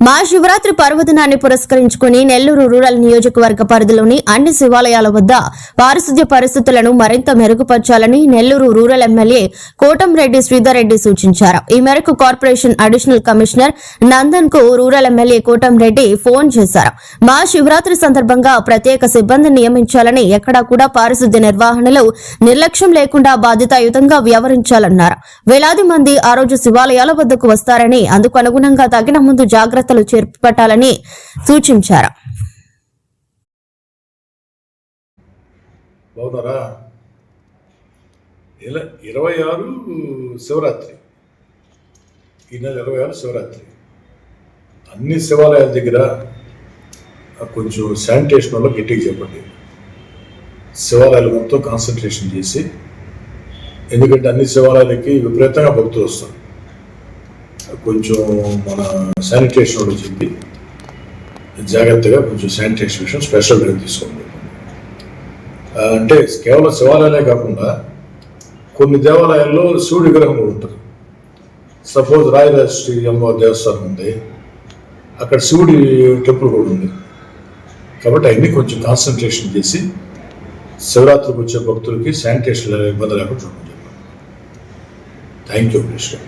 మహాశివరాత్రి పర్వదినాన్ని పురస్కరించుకుని నెల్లూరు రూరల్ నియోజకవర్గ పరిధిలోని అన్ని శివాలయాల వద్ద పారిశుద్ధ్య పరిస్థితులను మరింత మెరుగుపరచాలని నెల్లూరు రూరల్ ఎమ్మెల్యే కోటంరెడ్డి శ్రీధర్రెడ్డి సూచించారు. ఈ మేరకు corporation additional commissioner నందన్కు rural MLA Kotamreddy phone చేశారు. మహాశివరాత్రి సందర్భంగా ప్రత్యేక సిబ్బందిని నియమించాలని ఎక్కడా కూడా పారిశుద్ధ్య నిర్వహణలో నిర్లక్ష్యం లేకుండా బాధ్యతాయుతంగా వ్యవహరించాలన్నారు. వేలాది మంది ఆ రోజు శివాలయాల వద్దకు వస్తారని అందుకు అనుగుణంగా తగిన ముందు జాగ్రత్తలు చేపట్టాలని సూచించారు. బాగున్నారా? ఇలా ఇరవై ఆరు శివరాత్రి. ఈ నెల ఇరవై ఆరు శివరాత్రి. అన్ని శివాలయాల దగ్గర కొంచెం శానిటేషన్ వల్ల గట్టిగా చెప్పండి. శివాలయాలు మొత్తం కాన్సన్ట్రేషన్ చేసి ఎందుకంటే అన్ని శివాలయాలకి విపరీతంగా భక్తులు వస్తారు. కొంచెం మన శానిటేషన్ వాళ్ళు చెప్పి జాగ్రత్తగా కొంచెం శానిటేషన్ విషయం స్పెషల్ డ్రైవ్ తీసుకోండి. అంటే కేవలం శివాలయాలే కాకుండా కొన్ని దేవాలయాల్లో శివుడి విగ్రహం కూడా ఉంటుంది. సపోజ్ రాయరాశ్రీ అమ్మవారి దేవస్థానం ఉంది. అక్కడ శివుడి టెంపుల్ కూడా ఉంది. కాబట్టి అవన్నీ కొంచెం కాన్సన్ట్రేషన్ చేసి శివరాత్రికి వచ్చే భక్తులకి శానిటేషన్ ఇబ్బంది లేకుండా చూడండి. Thank you Krishna